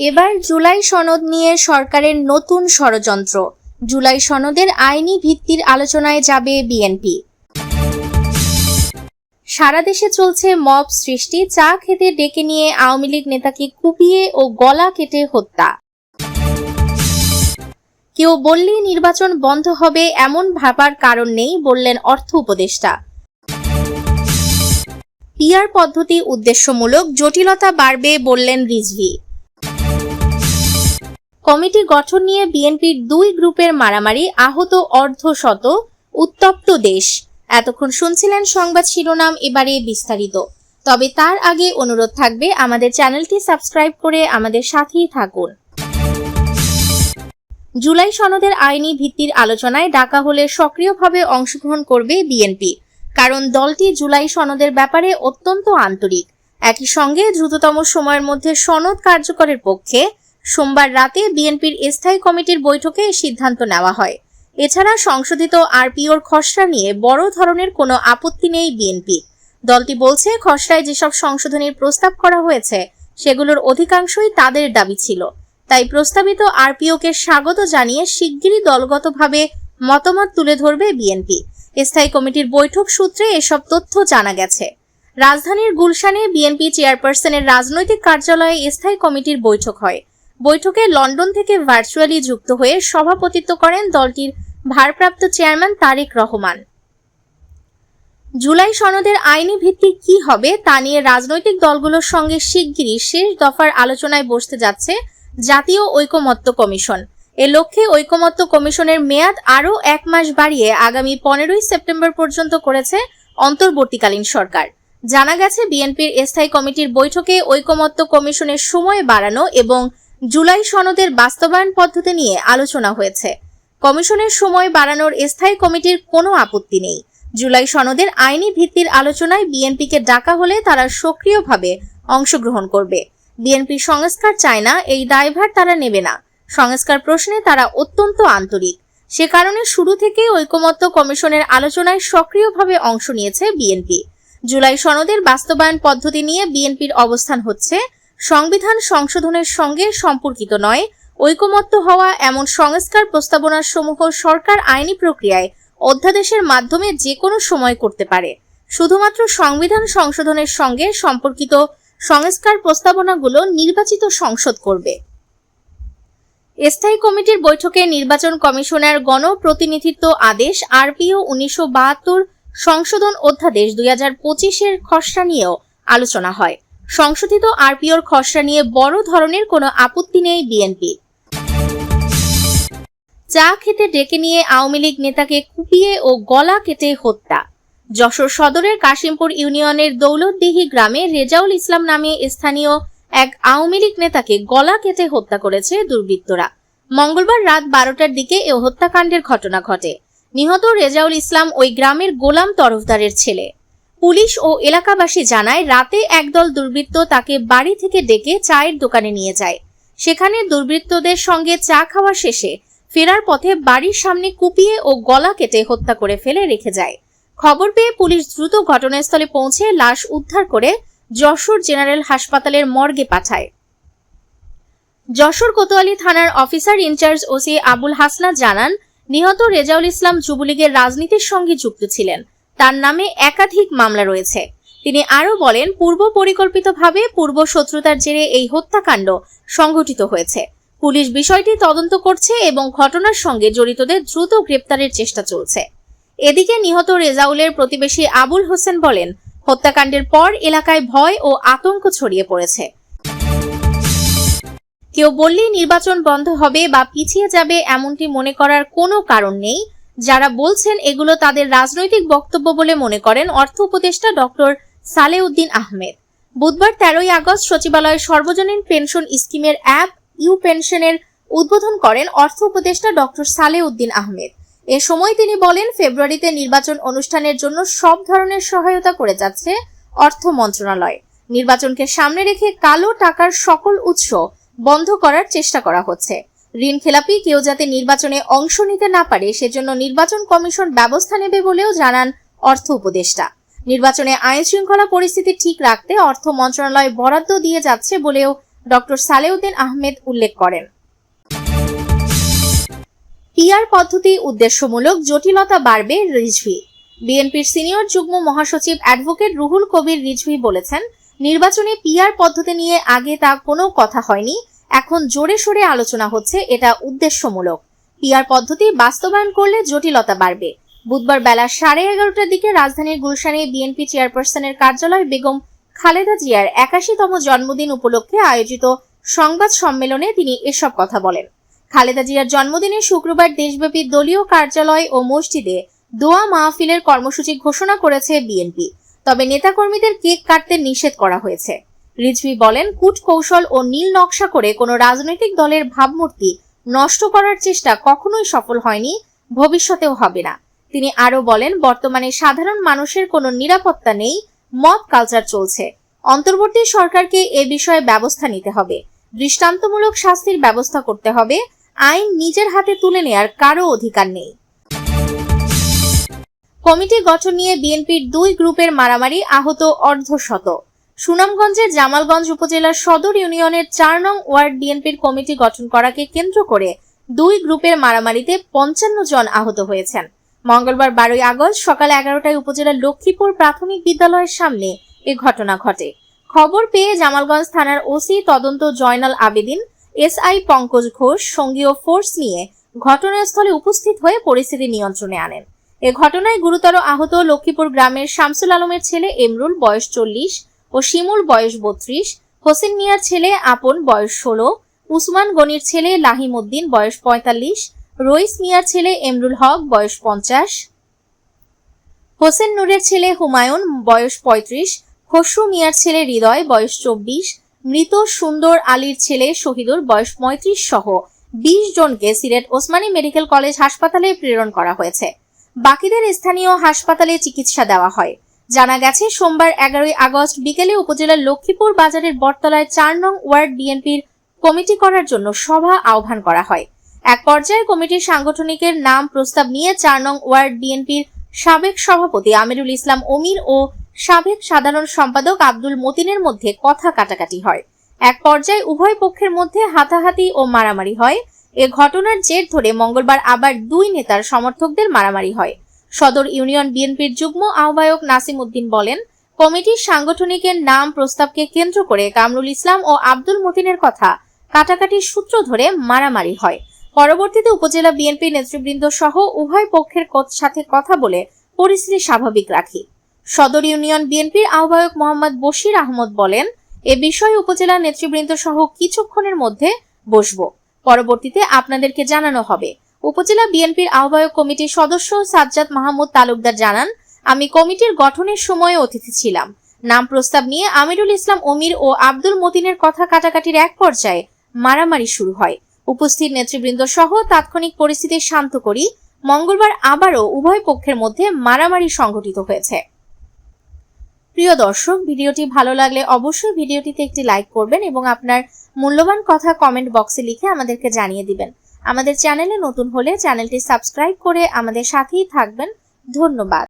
এবার জুলাই সনদ নিয়ে সরকারের নতুন ষড়যন্ত্র। জুলাই সনদের আইনি ভিত্তির আলোচনায় যাবে বিএনপি। সারা দেশে চলছে মব সৃষ্টি, চা খেতে ডেকে নিয়ে আওয়ামী লীগ নেতাকে কুপিয়ে ও গলা কেটে হত্যা। কেউ বললেই নির্বাচন বন্ধ হবে এমন ভাবার কারণ নেই বললেন অর্থ উপদেষ্টা। পিআর পদ্ধতি উদ্দেশ্যমূলক জটিলতা বাড়বে বললেন রিজভি। কমিটি গঠন নিয়ে বিএনপির দুই গ্রুপের মারামারি, আহত অর্ধশত উত্তপ্ত দেশ। এতক্ষণ শুনছিলেন সংবাদ শিরোনাম, এবারে বিস্তারিত। তবে তার আগে অনুরোধ থাকবে, আমাদের চ্যানেলটি সাবস্ক্রাইব করে আমাদের সাথেই থাকুন। জুলাই সনদের আইনি ভিত্তির আলোচনায় ডাকা হলে সক্রিয়ভাবে অংশগ্রহণ করবে বিএনপি, কারণ দলটি জুলাই সনদের ব্যাপারে অত্যন্ত আন্তরিক। একই সঙ্গে দ্রুততম সময়ের মধ্যে সনদ কার্যকরের পক্ষে সোমবার রাতে বিএনপির স্থায়ী কমিটির বৈঠকে সিদ্ধান্ত নেওয়া হয়। এছাড়া সংশোধিত আরপিওর খসড়া নিয়ে বড় ধরনের কোনো আপত্তি নেই বিএনপি। দলটি বলছে, খসড়ায় যেসব সংশোধনীর প্রস্তাব করা হয়েছে, সেগুলোর অধিকাংশই তাদের দাবি ছিল। তাই প্রস্তাবিত আরপিওকে স্বাগত জানিয়ে শিগগিরই দলগতভাবে মতামত তুলে ধরবে বিএনপি। স্থায়ী কমিটির বৈঠক সূত্রে এসব তথ্য জানা গেছে। রাজধানীর গুলশানে বিএনপি চেয়ারপারসনের রাজনৈতিক কার্যালয়ে স্থায়ী কমিটির বৈঠক হয়। বৈঠকে লন্ডন থেকে ভার্চুয়ালি যুক্ত হয়ে সভাপতিত্ব করেন দলটির ভারপ্রাপ্ত চেয়ারম্যান তারেক রহমান। জুলাই সনদের আইনি ভিত্তি কি হবে তা নিয়ে রাজনৈতিক দলগুলোর সঙ্গে শিগগিরই শেষ দফার আলোচনায় বসতে যাচ্ছে জাতীয় ঐকমত্য কমিশন। এ লক্ষ্যে ঐকমত্য কমিশনের মেয়াদ আরও এক মাস বাড়িয়ে আগামী পনেরোই সেপ্টেম্বর পর্যন্ত করেছে অন্তর্বর্তীকালীন সরকার। জানা গেছে, বিএনপির স্থায়ী কমিটির বৈঠকে ঐকমত্য কমিশনের সময় বাড়ানো এবং জুলাই সনদের বাস্তবায়ন পদ্ধতি নিয়ে আলোচনা হয়েছে। কমিশনের সময় বাড়ানোর স্থায়ী কমিটির কোনো আপত্তি নেই। জুলাই সনদের আইনি ভিত্তির আলোচনায় বিএনপিকে ডাকা হলে তারা সক্রিয়ভাবে অংশগ্রহণ করবে। বিএনপি সংস্কার চায় না, এই দায়ভার তারা নেবে না। সংস্কার প্রশ্নে তারা অত্যন্ত আন্তরিক। সে কারণে শুরু থেকে ঐকমত্য কমিশনের আলোচনায় সক্রিয়ভাবে অংশ নিয়েছে বিএনপি। জুলাই সনদের বাস্তবায়ন পদ্ধতি নিয়ে বিএনপির অবস্থান হচ্ছে সংবিধান সংশোধনের সঙ্গে সম্পর্কিত নয়। ঐকমত্য হওয়া এমন সংস্কার প্রস্তাবনার সমূহ সরকার আইনি প্রক্রিয়ায় অধ্যাদেশের মাধ্যমে যে কোনো সময় করতে পারে। শুধুমাত্র সংবিধান সংশোধনের সঙ্গে সম্পর্কিত সংস্কার প্রস্তাবনাগুলো নির্বাচিত সংসদ করবে। স্থায়ী কমিটির বৈঠকে নির্বাচন কমিশনার গণপ্রতিনিধিত্ব আদেশ আরপিও উনিশশো বাহাত্তর সংশোধন অধ্যাদেশ দুই হাজার পঁচিশের খসড়া নিয়েও আলোচনা হয়। সংশোধিত আরপিওর খসড়া নিয়ে বড় ধরনের কোনো আপত্তি নেই বিএনপি। চা খেতে ডেকে নিয়ে আওয়ামী লীগ নেতাকে কুপিয়ে ও গলা কেটে হত্যা। যশোর সদরের কাশিমপুর ইউনিয়নের দৌলতদিহি গ্রামে রেজাউল ইসলাম নামে স্থানীয় এক আওয়ামী লীগ নেতাকে গলা কেটে হত্যা করেছে দুর্বৃত্তরা। মঙ্গলবার রাত বারোটার দিকে এ হত্যাকাণ্ডের ঘটনা ঘটে। নিহত রেজাউল ইসলাম ওই গ্রামের গোলাম তরফদারের ছেলে। পুলিশ ও এলাকাবাসী জানায়, রাতে একদল দুর্বৃত্ত তাকে বাড়ি থেকে ডেকে চায়ের দোকানে নিয়ে যায়। সেখানে দুর্বৃত্তদের সঙ্গে চা খাওয়া শেষে ফেরার পথে বাড়ির সামনে কুপিয়ে ও গলা কেটে হত্যা করে ফেলে রেখে যায়। খবর পেয়ে পুলিশ দ্রুত ঘটনাস্থলে পৌঁছে লাশ উদ্ধার করে যশোর জেনারেল হাসপাতালের মর্গে পাঠায়। যশোর কোতোয়ালি থানার officer in charge OC Abul Hasna জানান, নিহত রেজাউল ইসলাম যুবলীগের রাজনীতির সঙ্গে যুক্ত ছিলেন। তার নামে একাধিক মামলা রয়েছে। তিনি আরও বলেন, পূর্ব পরিকল্পিতভাবে পূর্ব শত্রুতার জেরে এই হত্যাকাণ্ড সংঘটিত হয়েছে। পুলিশ বিষয়টি তদন্ত করছে এবং ঘটনার সঙ্গে জড়িতদের দ্রুত গ্রেপ্তারের চেষ্টা চলছে। এদিকে নিহত রেজাউলের প্রতিবেশী আবুল হোসেন বলেন, হত্যাকাণ্ডের পর এলাকায় ভয় ও আতঙ্ক ছড়িয়ে পড়েছে। কেউ বললেই নির্বাচন বন্ধ হবে বা পিছিয়ে যাবে এমনটি মনে করার কোনো কারণ নেই। যারা বলছেন এগুলো তাদের রাজনৈতিক বক্তব্য বলে মনে করেন অর্থ উপদেষ্টা ডক্টর সালেউদ্দিন আহমেদ। বুধবার তেরোই আগস্ট সচিবালয়ের সর্বজনীন পেনশন স্কিমের অ্যাপ ইউ পেনশনের উদ্বোধন করেন অর্থ উপদেষ্টা ডক্টর সালেউদ্দিন আহমেদ। এ সময় তিনি বলেন, ফেব্রুয়ারিতে নির্বাচন অনুষ্ঠানের জন্য সব ধরনের সহায়তা করে যাচ্ছে অর্থ মন্ত্রণালয়। নির্বাচনকে সামনে রেখে কালো টাকার সকল উৎস বন্ধ করার চেষ্টা করা হচ্ছে। ঋণ খেলাপি কেউ যাতে নির্বাচনে অংশ নিতে না পারে, সেজন্য নির্বাচন কমিশন ব্যবস্থা নেবে বলেও জানান অর্থ উপদেষ্টা। নির্বাচনে আইন শৃঙ্খলা পরিস্থিতি ঠিক রাখতে অর্থ মন্ত্রণালয় বরাদ্দ দিয়ে যাচ্ছে বলেও ডক্টর সালেউদ্দিন আহমেদ উল্লেখ করেন। পিআর পদ্ধতি উদ্দেশ্যমূলক জটিলতা বাড়বে রিজভি। বিএনপির সিনিয়র যুগ্ম মহাসচিব অ্যাডভোকেট রুহুল কবির রিজভি বলেছেন, নির্বাচনে পিআর পদ্ধতি নিয়ে আগে তা কোনো কথা হয়নি এখন জোরে সোরে আলোচনা হচ্ছে, এটা উদ্দেশ্যমূলক। পিআর পদ্ধতি বাস্তবায়ন করলে জটিলতা বাড়বে। বুধবার বেলা সাড়ে এগারোটার দিকে রাজধানীর গুলশানে বিএনপি চেয়ারপারসনের কার্যালয় বেগম খালেদা জিয়ার একাশিতম জন্মদিন উপলক্ষে আয়োজিত সংবাদ সম্মেলনে তিনি এসব কথা বলেন। খালেদা জিয়ার জন্মদিনে শুক্রবার দেশব্যাপী দলীয় কার্যালয় ও মসজিদে দোয়া মাহফিলের কর্মসূচি ঘোষণা করেছে বিএনপি তবে নেতাকর্মীদের কেক কাটতে নিষেধ করা হয়েছে। রিজভি বলেন, কূট কৌশল ও নীল নকশা করে কোনো রাজনৈতিক দলের ভাবমূর্তি নষ্ট করার চেষ্টা কখনোই সফল হয়নি, ভবিষ্যতেও হবে না। তিনি আরও বলেন, বর্তমানে সাধারণ মানুষের কোনো নিরাপত্তা নেই মদ কালচার চলছে। অন্তর্বর্তী সরকারকে এ বিষয়ে ব্যবস্থা নিতে হবে। দৃষ্টান্তমূলক শাস্তির ব্যবস্থা করতে হবে। আইন নিজের হাতে তুলে নেয়ার কারও অধিকার নেই। কমিটি গঠন নিয়ে বিএনপির দুই গ্রুপের মারামারি আহত অর্ধশত সুনামগঞ্জের জামালগঞ্জ উপজেলার সদর ইউনিয়নের চার নং ওয়ার্ড বিএনপির কমিটি গঠন করাকে কেন্দ্র করে দুই গ্রুপের মারামারিতে পঞ্চান্ন জন আহত হয়েছেন। মঙ্গলবার বারোই আগস্ট সকাল এগারোটায় উপজেলার লক্ষ্মীপুর প্রাথমিক বিদ্যালয়ের সামনে এ ঘটনা ঘটে। খবর পেয়ে জামালগঞ্জ থানার ওসি তদন্ত জয়নাল আবেদিন, এসআই পঙ্কজ ঘোষ সঙ্গীয় ফোর্স নিয়ে ঘটনাস্থলে উপস্থিত হয়ে পরিস্থিতি নিয়ন্ত্রণে আনেন। এ ঘটনায় গুরুতর আহত লক্ষ্মীপুর গ্রামের শামসুল আলমের ছেলে এমরুল, বয়স চল্লিশ ও শিমুল বয়স বত্রিশ, হোসেন মিয়ার ছেলে আপন বয়স ষোলো, উসমান গনির ছেলে লাহিম উদ্দিন বয়স পঁয়তাল্লিশ, রইস মিয়ার ছেলে এমরুল হক বয়স পঞ্চাশ, হোসেন নূরের ছেলে হুমায়ুন বয়স পঁয়ত্রিশ, খসরু মিয়ার ছেলে হৃদয় বয়স চব্বিশ, মৃত সুন্দর আলীর ছেলে শহীদুর বয়স পঁয়ত্রিশ সহ বিশ জনকে সিলেট ওসমানী মেডিকেল কলেজ হাসপাতালে প্রেরণ করা হয়েছে। বাকিদের স্থানীয় হাসপাতালে চিকিৎসা দেওয়া হয়। জানা গেছে, সোমবার এগারোই আগস্ট বিকেলে উপজেলার লক্ষ্মীপুর বাজারের বটতলায় চার নং ওয়ার্ড বিএনপির কমিটি করার জন্য সভা আহ্বান করা হয়। এক পর্যায়ে কমিটির সাংগঠনিকের নাম প্রস্তাব নিয়ে চার নং ওয়ার্ড বিএনপির সাবেক সভাপতি আমিরুল ইসলাম অমির ও সাবেক সাধারণ সম্পাদক আব্দুল মতিনের মধ্যে কথা কাটাকাটি হয়। এক পর্যায়ে উভয় পক্ষের মধ্যে হাতাহাতি ও মারামারি হয়। এ ঘটনার জের ধরে মঙ্গলবার আবার দুই নেতার সমর্থকদের মারামারি হয়। সদর ইউনিয়ন বিএনপির যুগ্ম আহ্বায়ক নাসিম উদ্দিন বলেন, কমিটির সাংগঠনিকের নাম প্রস্তাবকে কেন্দ্র করে কামরুল ইসলাম ও আব্দুল মতিনের কথা কাটাকাটির সূত্র ধরে মারামারি হয়। পরবর্তীতে উপজেলা বিএনপি নেতৃবৃন্দ সহ উভয় পক্ষের সাথে কথা বলে পরিস্থিতি স্বাভাবিক রাখি। সদর ইউনিয়ন বিএনপির আহ্বায়ক মোহাম্মদ বশির আহমদ বলেন, এ বিষয়ে উপজেলা নেতৃবৃন্দ সহ কিছুক্ষণের মধ্যে বসবো। পরবর্তীতে আপনাদেরকে জানানো হবে। উপজেলা বিএনপির আহ্বায়ক কমিটির সদস্য সাজ্জাদ মাহমুদ তালুকদার জানান, আমি কমিটির গঠনের সময় অতিথি ছিলাম। নাম প্রস্তাব নিয়ে আমিরুল ইসলাম অমির ও আব্দুল মতিনের কথা কাটাকাটির এক পর্যায়ে মারামারি শুরু হয়। উপস্থিত নেতৃবৃন্দ সহ তাৎক্ষণিক পরিস্থিতি শান্ত করি, মঙ্গলবার আবারও উভয় পক্ষের মধ্যে মারামারি সংঘটিত হয়েছে। প্রিয় দর্শক, ভিডিওটি ভালো লাগলে অবশ্যই ভিডিওটিতে একটি লাইক করবেন এবং আপনার মূল্যবান কথা কমেন্ট বক্সে লিখে আমাদেরকে জানিয়ে দিবেন। আমাদের চ্যানেলে নতুন হলে চ্যানেলটি সাবস্ক্রাইব করে আমাদের সাথেই থাকবেন। ধন্যবাদ।